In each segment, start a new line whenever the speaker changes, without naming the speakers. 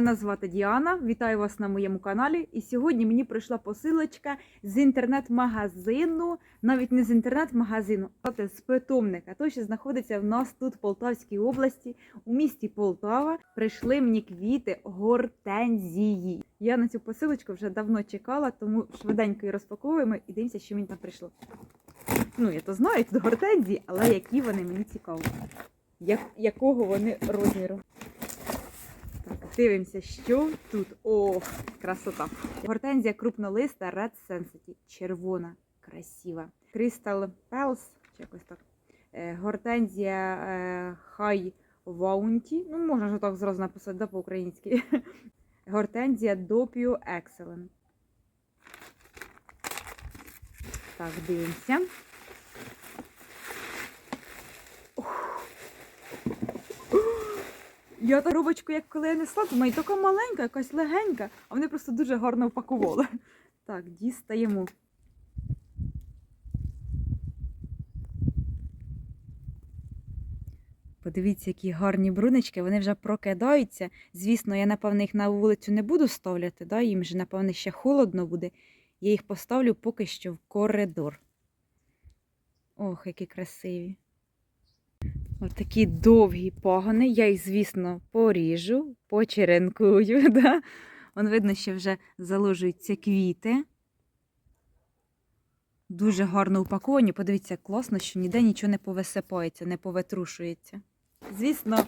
Мене звати Діана. Вітаю вас на моєму каналі. І сьогодні мені прийшла посилочка з інтернет-магазину, навіть не з інтернет-магазину, а з питомника. Той, що знаходиться в нас тут, в Полтавській області, у місті Полтава. Прийшли мені квіти гортензії. Я на цю посилочку вже давно чекала, тому швиденько її розпаковуємо і дивимося, що мені там прийшло. Ну, я то знаю, тут гортензії, але які вони мені цікаві. Як, якого вони розміру? Дивимося, що тут. О, красота. Гортензія крупнолиста Red Sensitive. Червона, красива. Crystal Pels, чи якось так. Е, Гортензія е, High Bounty. Ну, можна ж так зразу написати, да, по-українськи. Гортензія Doppio Excellent. Так, дивимося. Я та рубочку, як коли я несла, думаю, така маленька, якась легенька, а вони просто дуже гарно впакували. Так, дістаємо. Подивіться, які гарні брунички, вони вже прокидаються. Звісно, я, напевно, їх на вулицю не буду ставляти, да? їм же, напевно, ще холодно буде. Я їх поставлю поки що в коридор. Ох, які красиві. Ось такі довгі пагони. Я їх, звісно, поріжу, почеренкую. Да? Вон видно, що вже заложуються квіти. Дуже гарно упаковані. Подивіться, класно, що ніде нічого не повисипається, не поветрушується. Звісно,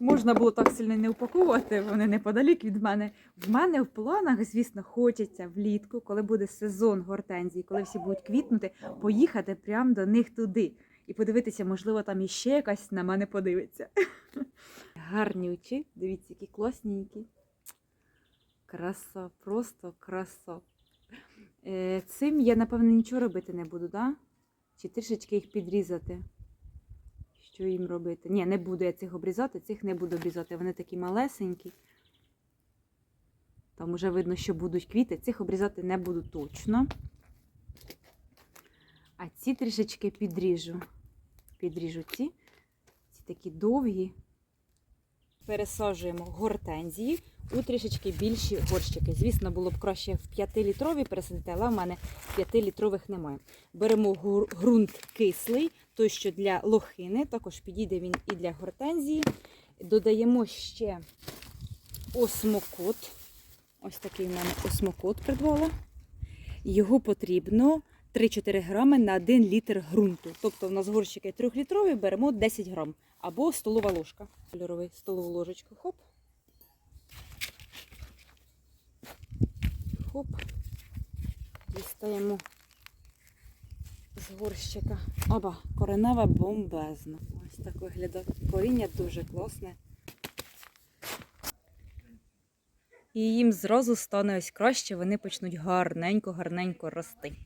можна було так сильно не упаковувати, вони неподалік від мене. В мене в планах, звісно, хочеться влітку, коли буде сезон гортензій, коли всі будуть квітнути, поїхати прямо до них туди. І подивитися, можливо, там іще якась на мене подивиться. Гарнючі, дивіться, які класненькі. Краса, просто краса. Е, Цим я, напевно, нічого робити не буду, да? Чи трішечки їх підрізати? Що їм робити? Ні, не буду я цих обрізати, цих не буду обрізати. Вони такі малесенькі. Там вже видно, що будуть квіти. Цих обрізати не буду точно. А ці трішечки підріжу. Підріжу ці. Ці такі довгі. Пересаджуємо гортензії у трішечки більші горщики. Звісно, було б краще в 5-літрові пересадити, але в мене 5-літрових немає. Беремо ґрунт кислий, той, що для лохини, також підійде він і для гортензії. Додаємо ще осмокот. Ось такий в мене осмокот придбала. Його потрібно 3-4 грами на 1 літр ґрунту. Тобто в нас горщики 3-літрові, беремо 10 грам або столова ложка. Кольоровий столову ложечку. Хоп. Хоп. Дістаємо з горщика. Оба, коренева бомбезна. Ось так виглядає. Коріння дуже класне. І їм зразу стане ось краще, вони почнуть гарненько-гарненько рости.